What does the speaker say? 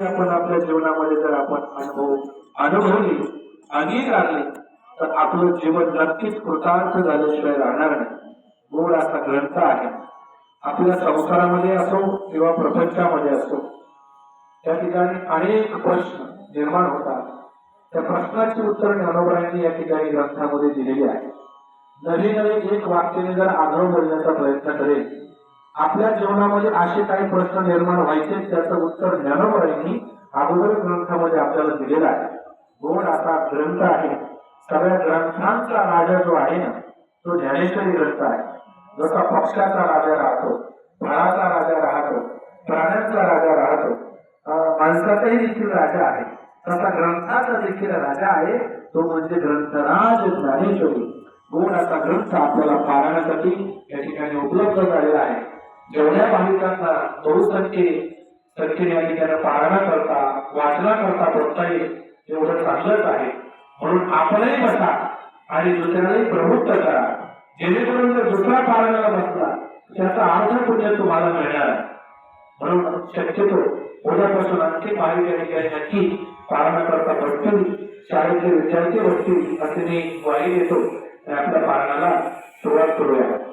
आपण आपल्या जीवनामध्ये जर आपण अनुभव अनुभवली अंगीकारले तर आपलं जीवन नक्कीच कृतार्थ झाल्याशिवाय राहणार नाही. मूळ असा ग्रंथ आहे. आपल्या संसारामध्ये असो किंवा प्रपंचामध्ये असो त्या ठिकाणी अनेक प्रश्न निर्माण होतात. त्या प्रश्नाची उत्तर ज्ञानोबाईंनी या ठिकाणी ग्रंथामध्ये दिलेली आहे नवी नवी एक वाक्याने जर आग्रह बोलण्याचा प्रयत्न करेल आपल्या जीवनामध्ये असे काही प्रश्न निर्माण व्हायचे त्याचं उत्तर ज्ञानोबाईंनी अगोदर ग्रंथामध्ये आपल्याला दिलेलं आहे. गोड असा ग्रंथ आहे सगळ्या ग्रंथांचा राजा जो आहे ना तो ज्ञानेश्वरी ग्रंथ आहे. जसा पक्षाचा राजा राहतो फळाचा राजा राहतो प्राण्यांचा राजा राहतो माणसाचाही देखील राजा आहे. तसा ग्रंथाचा देखील राजा आहे तो म्हणजे ग्रंथराज ज्ञानेश्वरी. गोड असा ग्रंथ आपल्याला पारायणासाठी या ठिकाणी उपलब्ध झालेला आहे. जेवढ्या भाविकांना दोन संख्येने या ठिकाणी पाळणा करता वाचना करता बसता येईल एवढं चांगलंच आहे. म्हणून आपणही बसा आणि दुसऱ्यालाही प्रवृत्त करा. जेणेकरून जर दुसरा पारायणाला बसला त्याचा अर्ध पुण्य तुम्हाला मिळणार. म्हणून शक्यतो उद्यापासून आणखी भाविक या ठिकाणी नक्की पाळणा करता बसतील शाळेचे विद्यार्थी बसतील असे मी ग्वाही देतो. आणि आपल्या पाळणाला सुरुवात करूया.